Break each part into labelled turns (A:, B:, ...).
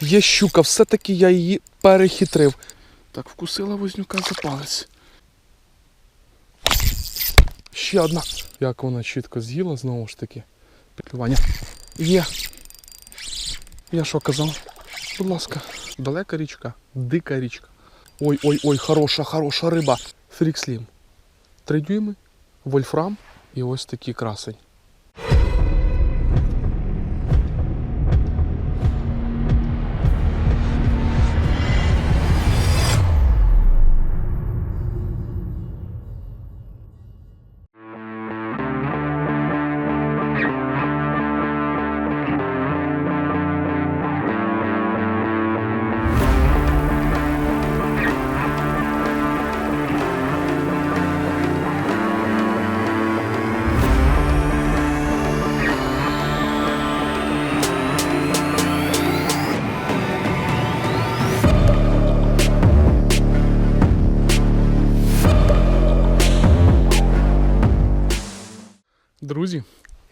A: Є щука, все-таки я її перехитрив. Так, вкусила вознюка за палець. Ще одна. Як вона чітко з'їла, знову ж таки. Петлювання. Є. Я що казав? Будь ласка. Далека річка, дика річка. Ой, ой, ой, хороша, хороша риба. Фрікслім. Три дюйми, вольфрам і ось такий красень.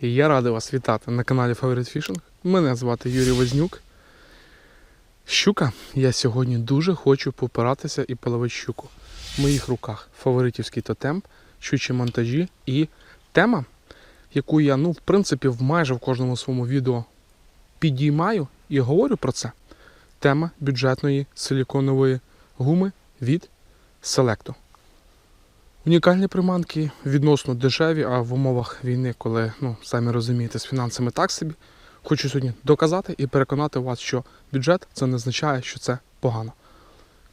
A: Я радий вас вітати на каналі Favorite Fishing. Мене звати Юрій Вознюк. Щука, я сьогодні дуже хочу попиратися і половити щуку. В моїх руках фаворитівський тотем, щучі монтажі і тема, яку я, ну, в принципі, в майже в кожному своєму відео підіймаю і говорю про це. Тема бюджетної силіконової гуми від Selecto. Унікальні приманки відносно дешеві, а в умовах війни, коли, ну, самі розумієте, з фінансами так собі. Хочу сьогодні доказати і переконати вас, що бюджет це не означає, що це погано.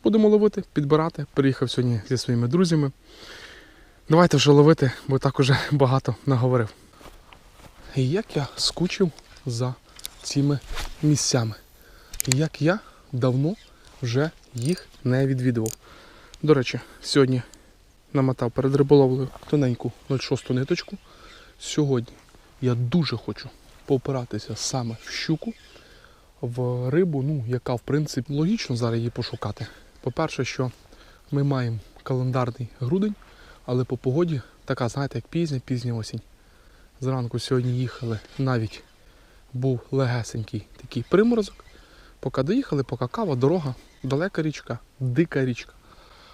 A: Будемо ловити, підбирати. Приїхав сьогодні зі своїми друзями. Давайте вже ловити, бо так уже багато наговорив. І як я скучив за цими місцями. І як я давно вже їх не відвідував. До речі, сьогодні намотав перед риболовлею тоненьку 0,6 ниточку. Сьогодні я дуже хочу поопиратися саме в щуку, в рибу, ну, яка в принципі логічно зараз її пошукати. По-перше, що ми маємо календарний грудень, але по погоді така, знаєте, як пізня, пізня осінь. Зранку сьогодні їхали, навіть був легесенький такий приморозок. Поки доїхали, поки кава, дорога, далека річка, дика річка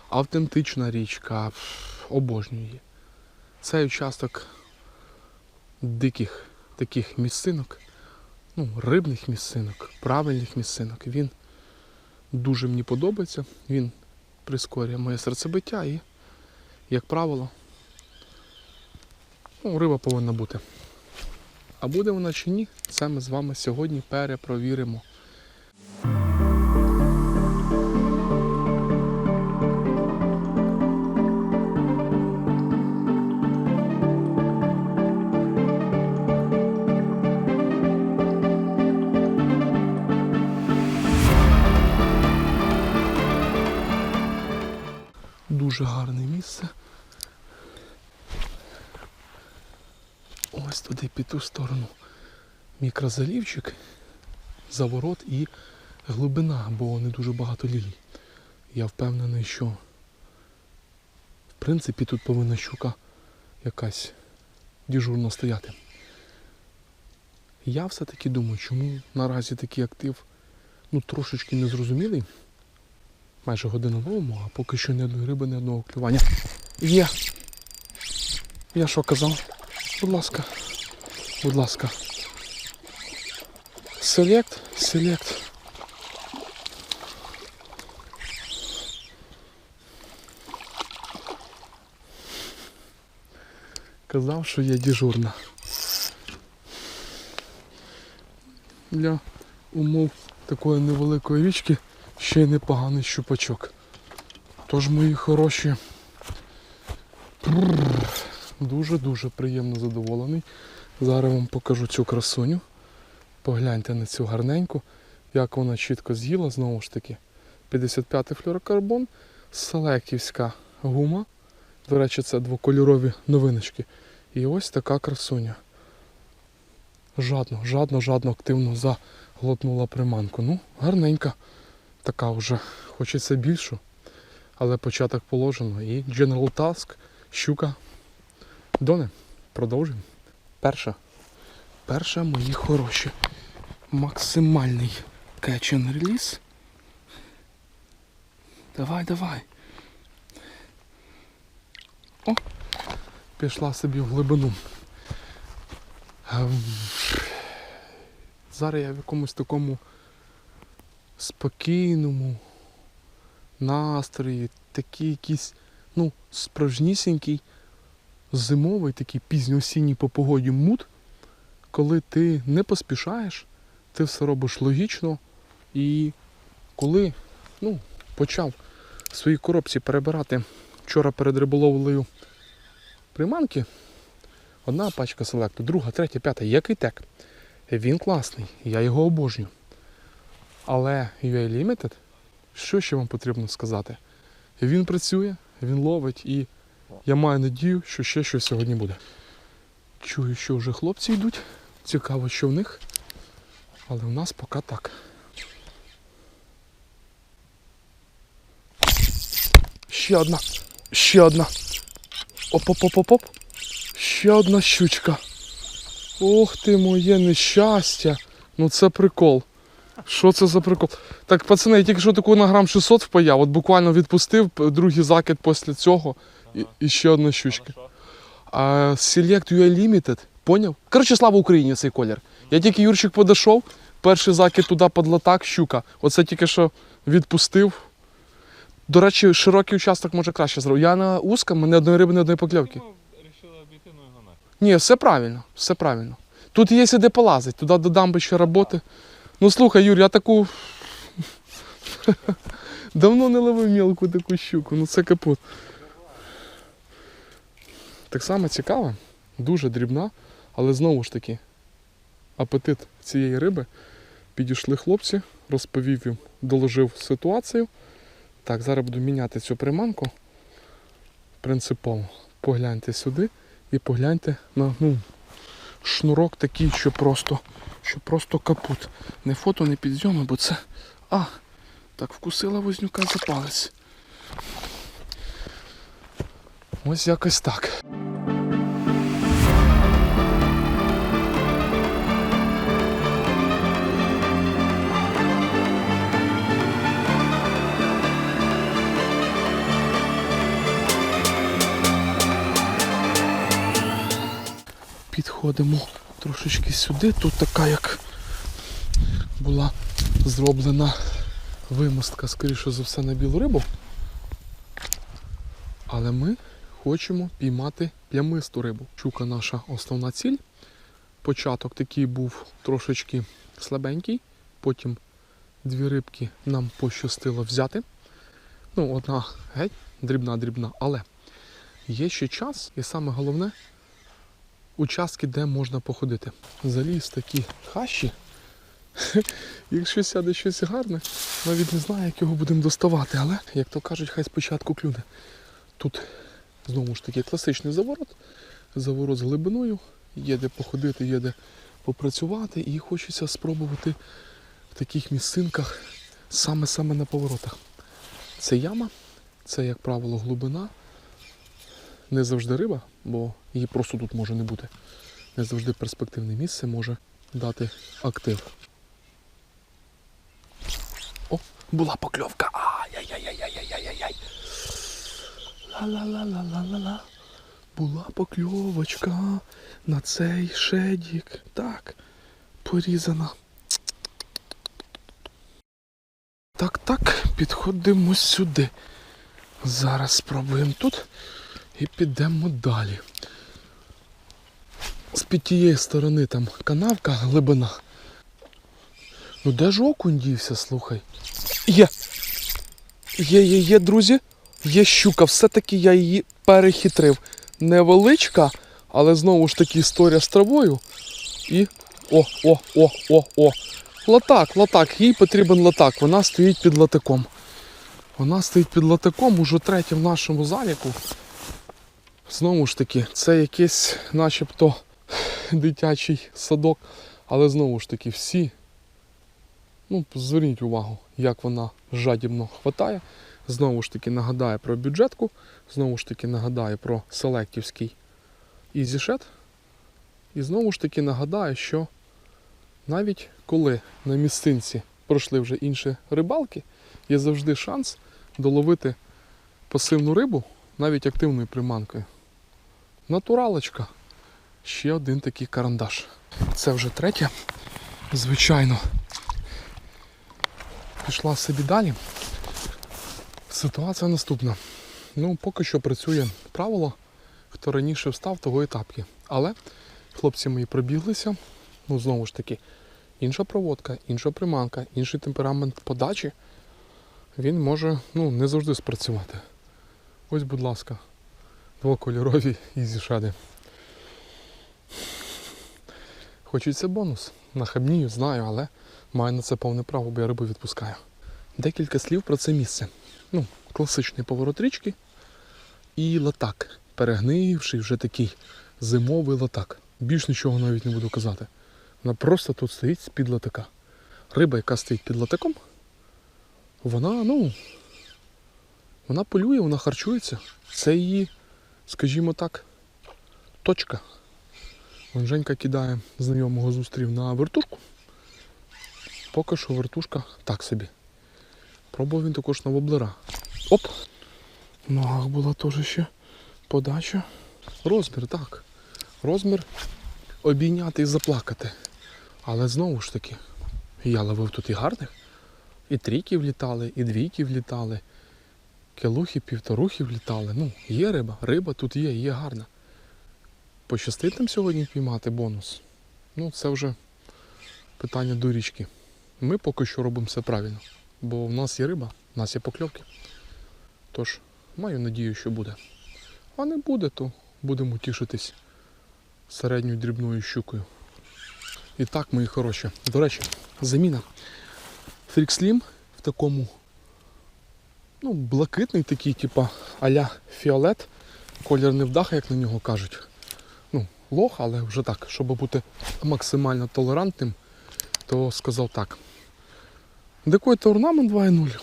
A: автентична річка, її. Цей участок диких таких місцинок, ну, рибних місцинок, правильних місцинок, він дуже мені подобається. Він прискорює моє серцебиття і, як правило, ну, риба повинна бути. А буде вона чи ні, це ми з вами сьогодні перепровіримо. Дуже гарне місце. Ось туди під ту сторону мікрозалівчик, заворот і глибина, бо не дуже багато лілій. Я впевнений, що в принципі тут повинна щука якась дежурно стояти. Я все-таки думаю, чому наразі такий актив ну, трошечки незрозумілий. Майже годину ловимо, а поки що ні одної риби, ні одного клювання. Є. Я що казав? Будь ласка. Будь ласка. Селект, селект. Казав, що я дежурна. Для умов такої невеликої річки ще й непоганий щупачок. Тож, мої хороші, дуже-дуже приємно задоволений. Зараз вам покажу цю красуню. Погляньте на цю гарненьку, як вона чітко з'їла, знову ж таки. 55-й флюорокарбон, селеківська гума. До речі, це двокольорові новиночки. І ось така красуня. Жадно, жадно, жадно, активно заглотнула приманку. Ну, гарненька така вже хочеться більшу, але початок положено. І General Task, щука. Доне, продовжуємо. Перша. Перша, мої хороші. Максимальний Catch and release. Давай, давай. О, пішла собі в глибину. Ем, Зараз я в якомусь такому спокійному настрої, такий якийсь, ну, справжнісінький зимовий, такий пізньоосінній по погоді мут, коли ти не поспішаєш, ти все робиш логічно. І коли ну, почав в своїй коробці перебирати вчора перед риболовлею приманки, одна пачка селекту, друга, третя, п'ята, який тек. Він класний, я його обожнюю. Але UA Limited, що ще вам потрібно сказати? Він працює, він ловить і я маю надію, що ще щось сьогодні буде. Чую, що вже хлопці йдуть. Цікаво, що в них. Але в нас поки так. Ще одна. Ще одна. Оп-оп-оп-оп-оп. Ще одна щучка. Ох ти моє нещастя. Ну це прикол. Що це за прикол? Так, пацани, я тільки що таку на грам 600 впаяв, от буквально відпустив другий закид після цього і, і ще одна щучка. А Select UA Limited, поняв? Коротше, слава Україні цей колір. Я тільки Юрчик подійшов, перший закид туди під латак, щука. Оце тільки що відпустив. До речі, широкий участок може краще зробити. Я на узка, мене одної риби, не одної покльовки.
B: Ну нафіг.
A: Ні, все правильно, все правильно. Тут є де полазить, туди до дамби ще роботи. Ну слухай, Юр, я таку. Давно не ловив мілку таку щуку, ну це капут. Так само цікаво, дуже дрібна, але знову ж таки, апетит цієї риби. Підійшли хлопці, розповів їм, доложив ситуацію. Так, зараз буду міняти цю приманку. Принципово. Погляньте сюди і погляньте на ну, шнурок такий, що просто, що просто капут. Не фото, не підйоми, бо це. А! Так вкусила вознюка за палець. Ось якось так. Підходимо трошечки сюди. Тут така як була зроблена вимостка, скоріше за все, на білу рибу. Але ми хочемо піймати плямисту рибу. Чука наша основна ціль. Початок такий був трошечки слабенький, потім дві рибки нам пощастило взяти. Ну, одна геть, дрібна-дрібна, але є ще час, і саме головне участки, де можна походити. Заліз такі хащі. Якщо сяде щось гарне, навіть не знаю, як його будемо доставати, але, як то кажуть, хай спочатку клюне. Тут знову ж таки класичний заворот. Заворот з глибиною, є де походити, є де попрацювати, і хочеться спробувати в таких місцинках саме-саме на поворотах. Це яма, це, як правило, глибина. Не завжди риба, бо її просто тут може не бути. Не завжди перспективне місце може дати актив. О, була покльовка. Ай-яй-яй-яй-яй-яй-яй. Ла-ла-ла-ла-ла-ла-ла. Була покльовочка на цей шедік. Так, порізана. Так, так, підходимо сюди. Зараз спробуємо тут і підемо далі. З під тієї сторони там канавка, глибина. Ну де ж окунь дівся, слухай? Є. Є, є, є, друзі. Є щука, все-таки я її перехитрив. Невеличка, але знову ж таки історія з травою. І. О, о, о, о, о. Латак, латак, їй потрібен латак. Вона стоїть під латаком. Вона стоїть під латаком, уже третя в нашому заліку. Знову ж таки, це якийсь начебто дитячий садок. Але знову ж таки, всі. Ну, зверніть увагу, як вона жадібно хватає. Знову ж таки нагадаю про бюджетку, знову ж таки нагадаю про селектівський EasyShed. І знову ж таки нагадаю, що навіть коли на місцинці пройшли вже інші рибалки, є завжди шанс доловити пасивну рибу навіть активною приманкою. Натуралочка. Ще один такий карандаш. Це вже третє. Звичайно. Пішла собі далі. Ситуація наступна. Ну, поки що працює правило, хто раніше встав, того і тапки. Але хлопці мої пробіглися. Ну, знову ж таки, інша проводка, інша приманка, інший темперамент подачі. Він може ну, не завжди спрацювати. Ось, будь ласка, двокольорові ізі шади. Хочеться бонус. Нахабнію, знаю, але маю на це повне право, бо я рибу відпускаю. Декілька слів про це місце. Ну, класичний поворот річки і латак. Перегнивший вже такий зимовий латак. Більш нічого навіть не буду казати. Вона просто тут стоїть з-під латака. Риба, яка стоїть під латаком, вона, ну, вона полює, вона харчується. Це її, скажімо так, точка. Вон Женька кидає знайомого зустрів на вертушку. Поки що вертушка так собі. Пробував він також на воблера. Оп! В ногах була теж ще подача. Розмір, так. Розмір обійняти і заплакати. Але знову ж таки, я ловив тут і гарних. І трійки влітали, і двійки влітали, кілухи, півторухи влітали. Ну, є риба, риба тут є, є гарна. Пощастить нам сьогодні піймати бонус. Ну, це вже питання до річки. Ми поки що робимо все правильно. Бо в нас є риба, в нас є покльовки. Тож, маю надію, що буде. А не буде, то будемо тішитись середньою дрібною щукою. І так, мої хороші. До речі, заміна. Фрікслім в такому ну, блакитний такий, типа а-ля фіолет. Колір не вдаха, як на нього кажуть. Ну, лох, але вже так, щоб бути максимально толерантним, то сказав так. Декой-то орнамент 2.0.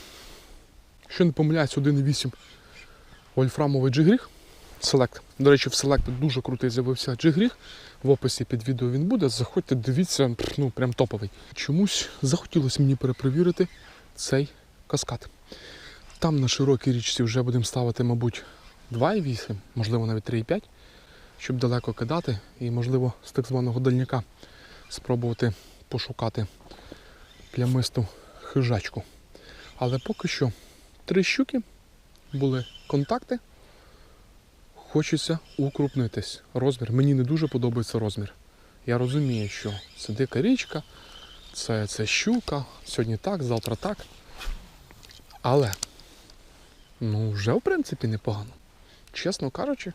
A: Що не помиляюсь, 1.8 вольфрамовий джигріг. Селект. До речі, в селект дуже крутий з'явився джигріг. В описі під відео він буде. Заходьте, дивіться, ну прям топовий. Чомусь захотілося мені перепровірити цей каскад. Там на широкій річці вже будемо ставити, мабуть, 2,8, можливо навіть 3,5, щоб далеко кидати і, можливо, з так званого дальняка спробувати пошукати плямисту хижачку. Але поки що три щуки, були контакти. Хочеться укрупнитись. Розмір. Мені не дуже подобається розмір. Я розумію, що це дика річка, це, це щука, сьогодні так, завтра так. Але ну вже в принципі непогано. Чесно кажучи,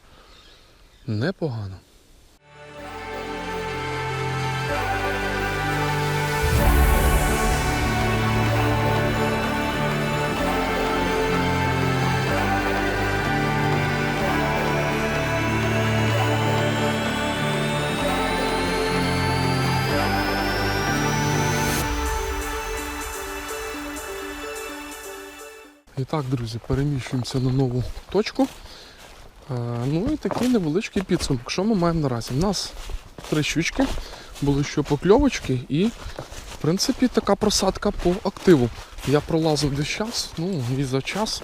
A: непогано. Так, друзі, переміщуємося на нову точку. Е, Ну і такий невеличкий підсумок. Що ми маємо наразі? У нас три щучки, були ще покльовочки і, в принципі, така просадка по активу. Я пролазив десь час, ну і за час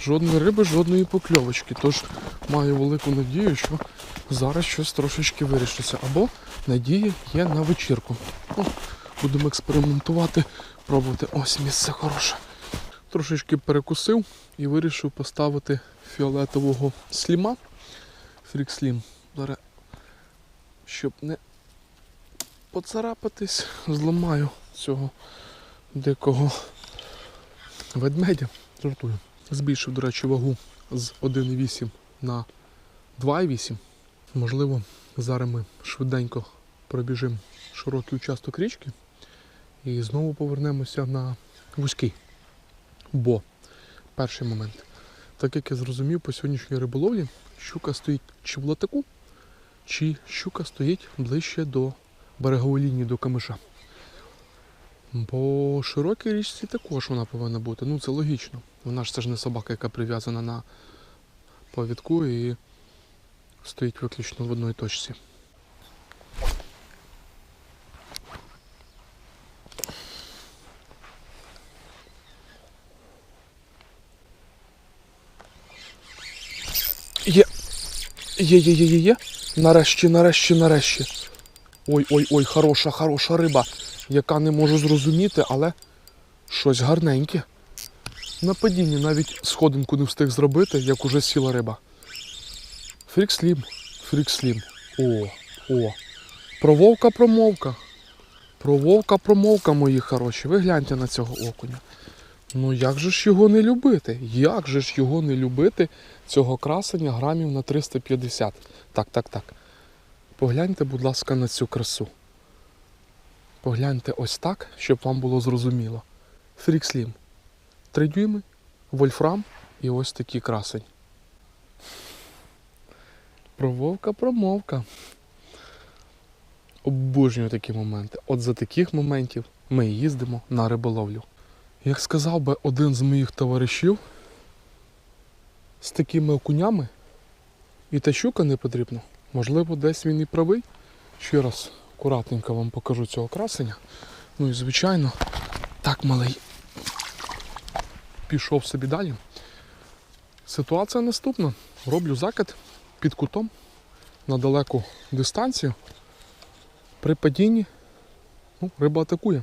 A: жодної риби, жодної покльовочки. Тож маю велику надію, що зараз щось трошечки вирішиться. Або надія є на вечірку. Ну, будемо експериментувати, пробувати. Ось місце хороше. Трошечки перекусив і вирішив поставити фіолетового сліма. Фрікслім. Зараз, щоб не поцарапатись, зламаю цього дикого ведмедя. Жартую. Збільшив, до речі, вагу з 1,8 на 2,8. Можливо, зараз ми швиденько пробіжимо широкий участок річки і знову повернемося на вузький. Бо перший момент, так як я зрозумів по сьогоднішній риболовлі, щука стоїть чи в латаку, чи щука стоїть ближче до берегової лінії до камиша. По широкій річці також вона повинна бути. Ну це логічно. Вона ж це ж не собака, яка прив'язана на повідку і стоїть виключно в одній точці. Є, є, є, є, є. Нарешті, нарешті, нарешті. Ой, ой, ой, хороша, хороша риба, яка не можу зрозуміти, але щось гарненьке. На падінні навіть сходинку не встиг зробити, як уже сіла риба. Фрікслім, фрікслім. О, о. Про вовка промовка. Про вовка промовка, мої хороші. Ви гляньте на цього окуня. Ну як же ж його не любити? Як же ж його не любити, цього красення грамів на 350? Так, так, так. Погляньте, будь ласка, на цю красу. Погляньте ось так, щоб вам було зрозуміло. Фрікслім. Три дюйми, вольфрам і ось такий красень. Прововка, промовка. Обожнюю такі моменти. От за таких моментів ми їздимо на риболовлю. Як сказав би один з моїх товаришів, з такими окунями і та щука не потрібно. Можливо, десь він і правий. Ще раз акуратненько вам покажу цього красення. Ну і звичайно, так малий пішов собі далі. Ситуація наступна. Роблю закид під кутом на далеку дистанцію. При падінні ну, риба атакує.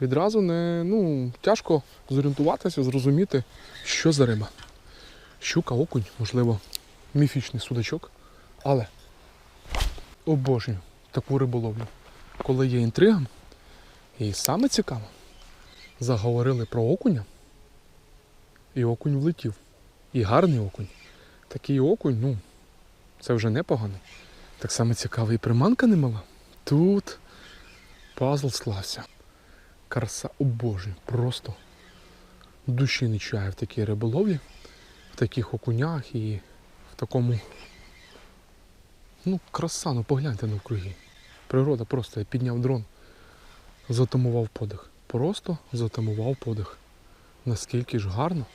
A: Відразу не ну, тяжко зорієнтуватися, зрозуміти, що за риба. Щука, окунь, можливо, міфічний судачок. Але обожнюю таку риболовлю. Коли є інтрига, і саме цікаво, заговорили про окуня, і окунь влетів. І гарний окунь. Такий окунь, ну, це вже непоганий. Так само цікаво, і приманка немала. Тут пазл склався. Краса обожнюю. Просто душі не чаю в такій риболовлі, в таких окунях і в такому. Ну, краса, ну погляньте навкруги. Природа просто я підняв дрон, затамував подих. Просто затамував подих. Наскільки ж гарно,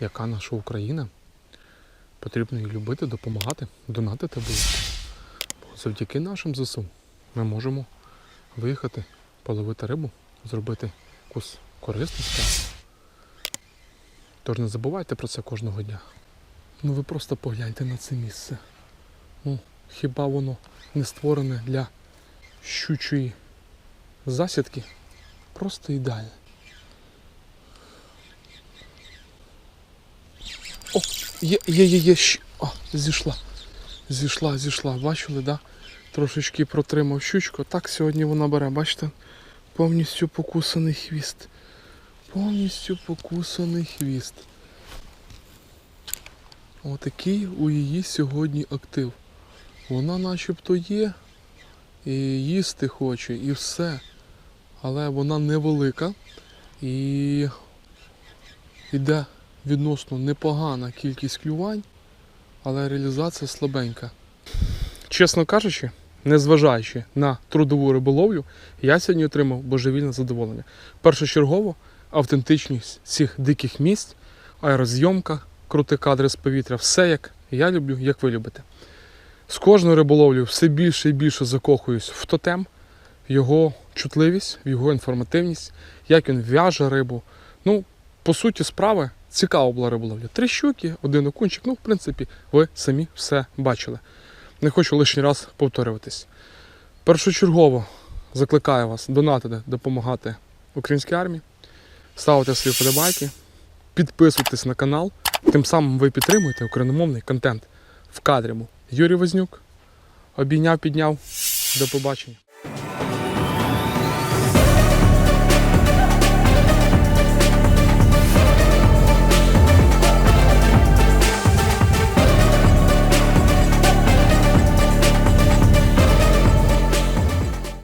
A: яка наша Україна. Потрібно її любити, допомагати, донатити буде. Бо завдяки нашим ЗСУ ми можемо виїхати, половити рибу, зробити якусь корисну справу. Тож не забувайте про це кожного дня. Ну ви просто погляньте на це місце. Ну, хіба воно не створене для щучої засідки? Просто ідеальне. О, є, є, є, є. О, зійшла. Зійшла, зійшла. Бачили, да? Трошечки протримав щучку. Так сьогодні вона бере, бачите? Повністю покусаний хвіст. Повністю покусаний хвіст. Отакий у її сьогодні актив. Вона начебто є, і їсти хоче, і все. Але вона невелика і йде відносно непогана кількість клювань, але реалізація слабенька. Чесно кажучи, незважаючи на трудову риболовлю, я сьогодні отримав божевільне задоволення. Першочергово автентичність цих диких місць, аерозйомка, круті кадри з повітря, все як я люблю, як ви любите. З кожною риболовлею все більше і більше закохуюсь в тотем, його чутливість, його інформативність, як він в'яже рибу. Ну, по суті, справи цікава була риболовля. Три щуки, один окунчик. Ну, в принципі, ви самі все бачили. Не хочу лишній раз повторюватись. Першочергово закликаю вас донатити, допомагати українській армії, ставити свої вподобайки, підписуйтесь на канал. Тим самим ви підтримуєте україномовний контент в кадрі. Юрій Вознюк. Обійняв, підняв. До побачення.